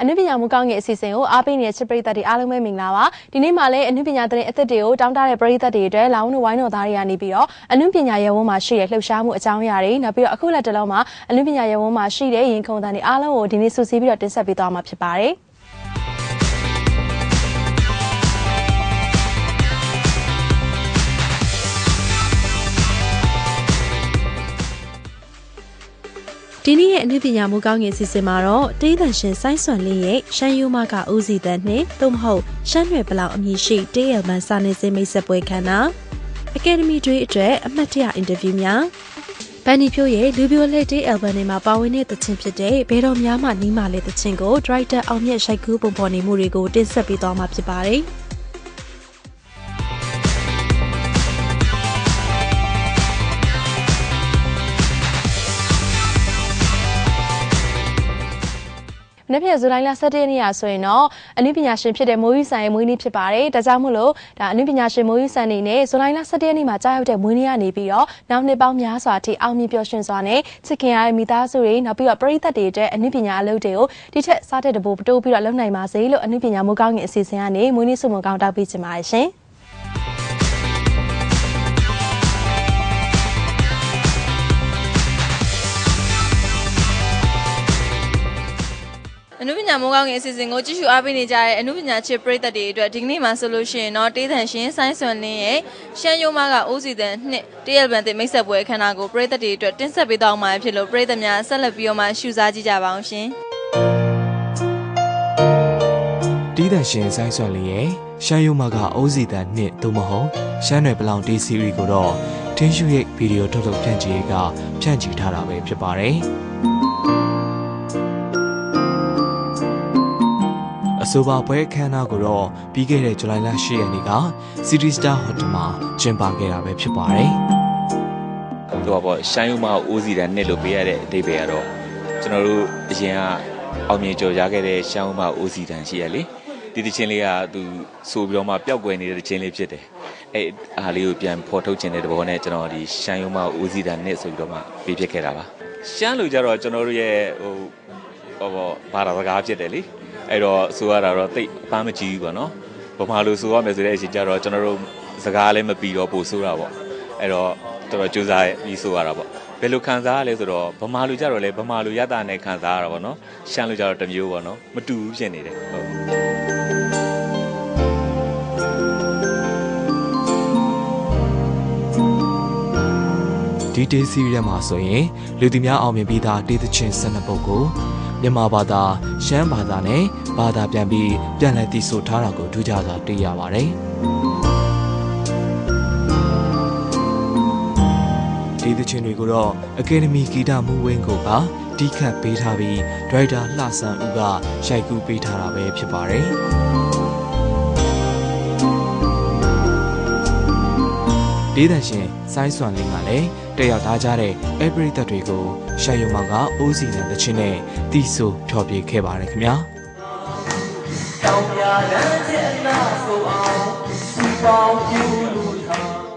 အနုပညာမူကောင်းငယ်အစီအစဉ်ကိုအားပေးနေတဲ့ချစ်ပရိသတ်တွေအားလုံးပဲမင်္ဂလာပါဒီနေ့မှလည်းအနုပညာသတင်းအသစ်တွေကိုတောင်းတတဲ့ပရိသတ်တွေအတွက်လောင်းတို့ဝိုင်းတော်သားတွေကနေပြီးတော့အနုပညာရဲဝန်းမှာရှိတဲ့လှုပ်ရှားမှုအကြောင်းအရာတွေနောက်ပြီးတော့အခုလက်တလုံးမှာအနုပညာရဲဝန်းမှာရှိတဲ့ရင်ခုန်တန်တွေအားလုံးကိုဒီနေ့စုစည်းပြီးတော့တင်ဆက်ပေးသွားမှာဖြစ်ပါတယ် ဒီနေ့ရဲ့အနုပညာမူကောင်းငယ်စီစဉ်မှာတော့တေးသန်ရှင်ဆိုင်းဆွန်လေးရဲ့ရှမ်းယူမကဦးစီတန်နှင့်သို့မဟုတ်ရှမ်းရွယ်ဘလောက်အမည်ရှိတေးရမန်စာနေစင်းမိတ်ဆက်ပွဲခန်းနာအကယ်ဒမီတွေအတွက်အမှတ်တရအင်တာဗျူးများဘန်နီဖြိုးရဲ့လူပြိုလက်တေးအယ်ဘမ်တွေမှာပါဝင်တဲ့သချင်းဖြစ်တဲ့ဘယ်တော်များမှနီးမာတဲ့သချင်းကိုဒရိုက်တာအောင်မြတ်ရှိုက်ကူးပုံဖော်နေမှုတွေကိုတင်ဆက်ပေးသွားမှာဖြစ်ပါတယ်။ မနေ့ကဇူလိုင်လ17ရက်နေ့ရဆိုရင်တော့အနုပညာရှင်ဖြစ်တဲ့မိုးယူဆန်ရဲ့မွေးနေ့ဖြစ်ပါတယ်။ဒါကြောင့်မို့လို့ဒါအနုပညာရှင်မိုးယူဆန်နေနဲ့ဇူလိုင်လ17ရက်နေ့မှာကြာရောက်တဲ့မွေးနေ့ကနေပြီးတော့နောက်နှစ်ပေါင်းများစွာထိအောင်မြင်ပျော်ရွှင်စွာနဲ့ချစ်ခင်ရတဲ့မိသားစုတွေနောက်ပြီးတော့ပရိသတ်တွေအတွက်အနုပညာအလုပ်တွေကိုဒီထက်စားတဲ့တပိုးတိုးပြီးတော့လုပ်နိုင်ပါစေလို့အနုပညာမိုးကောင်းငင်အစီအစဉ်ကနေမွေးနေ့ဆုမွန်ကောင်းတောက်ပေးချင်ပါတယ်ရှင်။ အနုပညာမိုးကောင်းငယ်အစီအစဉ်ကိုကြည့်ရှုအားပေးနေကြတဲ့အနုပညာချစ်ပရိသတ်တွေအတွက်ဒီကနေ့မှာဆိုလို့ရှိရင်တော့တေးသန်ရှင်ဆိုင်းဆွန်လင်းရဲ့ရှမ်းရိုးမကအိုးစီတန်နှစ်တရက်ပန်တင်မိတ်ဆက်ပွဲခန္ဓာကိုပရိသတ်တွေအတွက်တင်ဆက်ပေးသွားမှာဖြစ်လို့ပရိသတ်များဆက်လက်ပြီးတော့မှရှုစားကြည့်ကြပါအောင်ရှင်တီးတန်ရှင်ဆိုင်းဆွန်လေးရဲ့ရှမ်းရိုးမကအိုးစီတန်နှစ်သို့မဟုတ်ရှမ်းနယ်ပလောင်တေးစီရီကိုတော့တင်းရှူရဲ့ဗီဒီယိုထုတ်ထုတ်ဖြန့်ချီကဖြန့်ချီထားတာပဲဖြစ်ပါတယ်။ ဆိုပါပွဲအခမ်းအနားကိုတော့ပြီးခဲ့တဲ့ဇူလိုင်လ10ရက်နေ့က City Star Hotel မှာကျင်းပခဲ့တာပဲဖြစ်ပါတယ်။ဟိုတော့ပေါ့ရှိုင်းဦးမအိုးစီတန်နှစ်လို့ပေးရတဲ့အသေးပဲကတော့ကျွန်တော်တို့အရင်ကအောင်မြင်ကြော်ကြားခဲ့တဲ့ရှိုင်းဦးမအိုးစီတန်ရှိရလေဒီတချင်းလေးကသူဆိုပြီးတော့မှပျောက်ကွယ်နေတဲ့တချင်းလေးဖြစ်တယ်။အဲအားလေးကိုပြန်ဖော်ထုတ်ခြင်းတဲ့ဘောနဲ့ကျွန်တော်ဒီရှိုင်းဦးမအိုးစီတန်နှစ်ဆိုပြီးတော့မှပေးဖြစ်ခဲ့တာပါ။ရှမ်းလူကြတော့ကျွန်တော်တို့ရဲ့ဟိုဟောပေါ့ဘာသာစကားဖြစ်တယ်လေ။ အဲ့တော့ဆိုရတာတော့တိတ်အပန်းမကြီးဘူးပေါ့နော်ဗမာလိုဆိုရမယ်ဆိုတဲ့အချိန်ကျတော့ကျွန်တော်တို့စကားလည်းမပြီးတော့ပို့ဆိုတာပေါ့အဲ့တော့တော်တော်ကြိုးစားပြီးဆိုရတာပေါ့ဘယ်လိုခံစားရလဲဆိုတော့ဗမာလူကြတော့လေဗမာလူရတာနဲ့ခံစားရတာပေါ့နော်ရှမ်းလူကြတော့တမျိုးပေါ့နော်မတူဘူးဖြစ်နေတယ်ဟုတ်ဒီတေးစီရီမှာဆိုရင်လူသူများအောင်မြင်ပြီးသားတေးသချင်း12ပုဒ်ကို မြန်မာဘာသာရှမ်းဘာသာနဲ့ဘာသာပြန်ပြီးပြန်လည်တည်ဆိုထားတာကိုထူးခြားစွာတွေ့ရပါတယ်။ဒီသချင်းတွေကိုတော့အကယ်ဒမီဂီတမူဝင်းကိုကတီးခတ်ပေးထားပြီးဒရိုက်တာလှဆန်ဦးကရိုက်ကူးပေးထားတာပဲဖြစ်ပါတယ်။ ဒေးသန်ရှင်ဆိုင်းဆွမ်လင်းကလည်းတက်ရောက်ထားကြတဲ့ every သက်တွေကိုရှာယုံမောင်ကအိုးစီတဲ့တခြင်းနဲ့တီးဆိုဖျော်ပြခဲ့ပါတယ်ခင်ဗျာတောင်ပြလမ်းကျက်နာဆိုအောင်စီပေါင်းပြူလူ